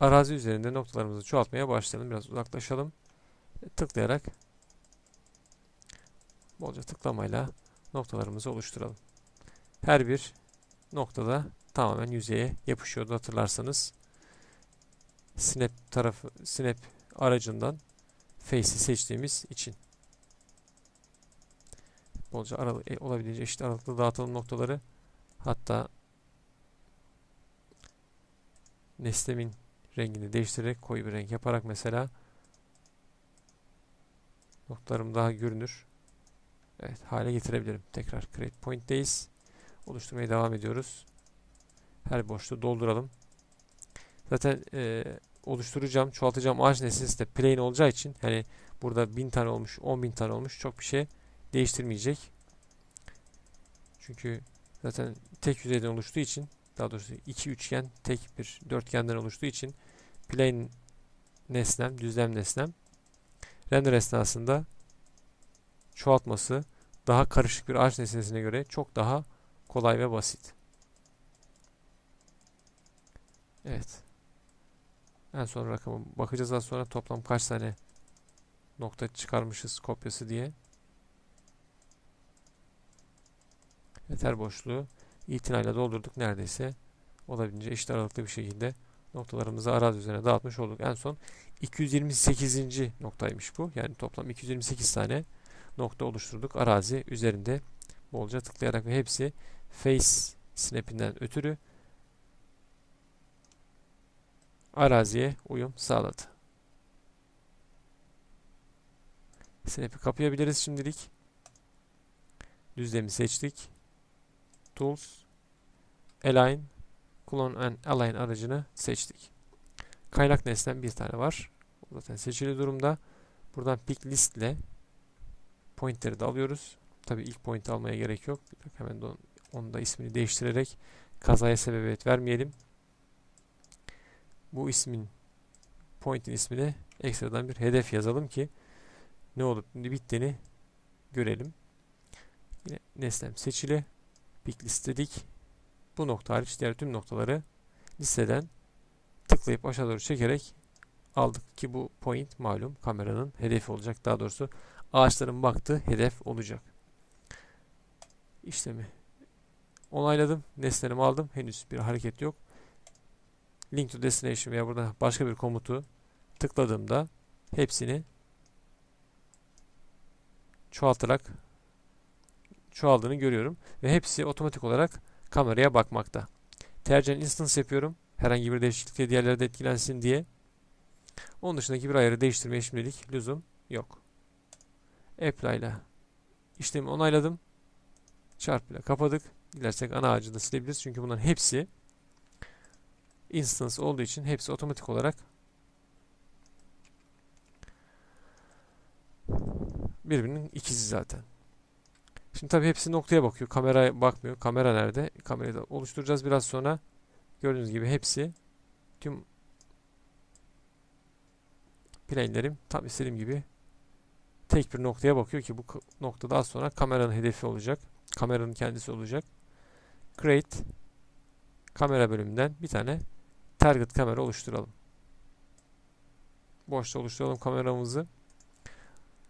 arazi üzerinde noktalarımızı çoğaltmaya başlayalım. Biraz uzaklaşalım. Tıklayarak bolca tıklamayla noktalarımızı oluşturalım. Her bir noktada tamamen yüzeye yapışıyordu hatırlarsanız. Snap tarafı Snap aracından Face'i seçtiğimiz için. Bolca aralı, e, olabildiğince eşit aralıklı dağıtalım noktaları. Hatta nesnemin rengini değiştirerek koyu bir renk yaparak mesela noktalarım daha görünür. Evet hale getirebilirim. Tekrar create point'teyiz. Oluşturmaya devam ediyoruz. Her boşluğu dolduralım. Zaten e, oluşturacağım, çoğaltacağım ağaç nesnesi de plain olacağı için hani burada 1000 tane olmuş, 10.000 tane olmuş çok bir şey değiştirmeyecek. Çünkü zaten tek yüzeyden oluştuğu için daha doğrusu iki üçgen tek bir dörtgenden oluştuğu için plane nesnem, düzlem nesnem render esnasında çoğaltması daha karışık bir ağaç nesnesine göre çok daha kolay ve basit. Evet. En son rakamı bakacağız az sonra toplam kaç tane nokta çıkarmışız kopyası diye. Yeter boşluğu itinayla doldurduk neredeyse olabildiğince eşit aralıklı bir şekilde noktalarımızı arazi üzerine dağıtmış olduk. En son 228. noktaymış bu. Yani toplam 228 tane nokta oluşturduk arazi üzerinde bolca tıklayarak ve hepsi face snap'inden ötürü araziye uyum sağladı. Snap'i kapayabiliriz şimdilik. Düzlemi seçtik. Tools, Align, Clone and Align aracını seçtik. Kaynak nesnem bir tane var. O zaten seçili durumda. Buradan pick list ile pointer'i de alıyoruz. Tabi ilk point almaya gerek yok. Hemen de onu da ismini değiştirerek kazaya sebebiyet vermeyelim. Bu ismin point'in ismine ekstradan bir hedef yazalım ki ne olup bittiğini görelim. Yine nesnem seçili. Pick list dedik. Bu nokta hariç diğer tüm noktaları listeden tıklayıp aşağı doğru çekerek aldık ki bu point malum kameranın hedefi olacak. Daha doğrusu ağaçların baktığı hedef olacak. İşlemi onayladım. Nesnelerimi aldım. Henüz bir hareket yok. Link to destination veya burada başka bir komutu tıkladığımda hepsini çoğaltarak çoğaldığını görüyorum. Ve hepsi otomatik olarak kameraya bakmakta. Tercihen instance yapıyorum. Herhangi bir değişiklikle diğerleri de etkilensin diye. Onun dışındaki bir ayarı değiştirmeye şimdilik lüzum yok. Apply ile işlemi onayladım. Çarpı ile kapadık. Dilersek ana ağacı da silebiliriz. Çünkü bunların hepsi instance olduğu için hepsi otomatik olarak birbirinin ikizi zaten. Şimdi tabii hepsi noktaya bakıyor. Kameraya bakmıyor. Kamera nerede? Kamerayı da oluşturacağız biraz sonra. Gördüğünüz gibi hepsi tüm plane'lerim tam istediğim gibi tek bir noktaya bakıyor ki bu nokta daha sonra kameranın hedefi olacak. Kameranın kendisi olacak. Create kamera bölümünden bir tane target kamera oluşturalım. Boşta oluşturalım kameramızı.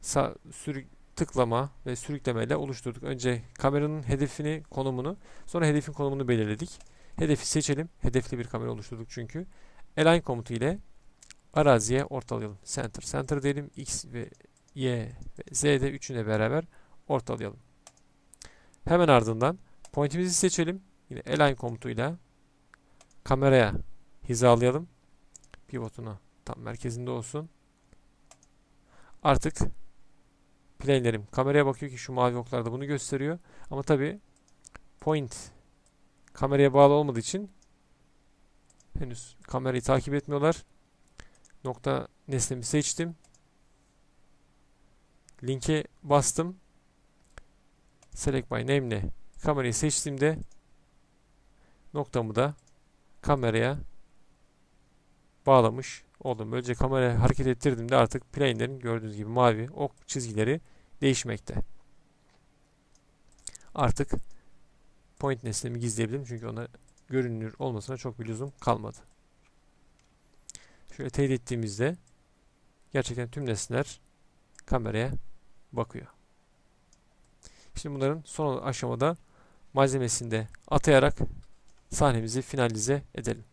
Sağ, sürü, tıklama ve sürükleme ile oluşturduk. Önce kameranın hedefini, konumunu, sonra hedefin konumunu belirledik. Hedefi seçelim. Hedefli bir kamera oluşturduk çünkü. Align komutu ile araziye ortalayalım. Center. Center diyelim. X ve Y ve Z'de üçüne beraber ortalayalım. Hemen ardından pointimizi seçelim. Yine align komutuyla kameraya hizalayalım. Pivotunu tam merkezinde olsun. Artık plane'lerim kameraya bakıyor ki şu mavi oklarda bunu gösteriyor. Ama tabi point kameraya bağlı olmadığı için henüz kamerayı takip etmiyorlar. Nokta nesnemi seçtim. Linke bastım. Select by name ile kamerayı seçtiğimde noktamı da kameraya bağlamış oldum. Böylece kamerayı hareket ettirdiğimde artık plane'lerin gördüğünüz gibi mavi ok çizgileri değişmekte. Artık point nesnemi gizleyebilirim çünkü ona görünür olmasına çok bir lüzum kalmadı. Şöyle teyit ettiğimizde gerçekten tüm nesneler kameraya bakıyor. Şimdi bunların son aşamada malzemesini de atayarak sahnemizi finalize edelim.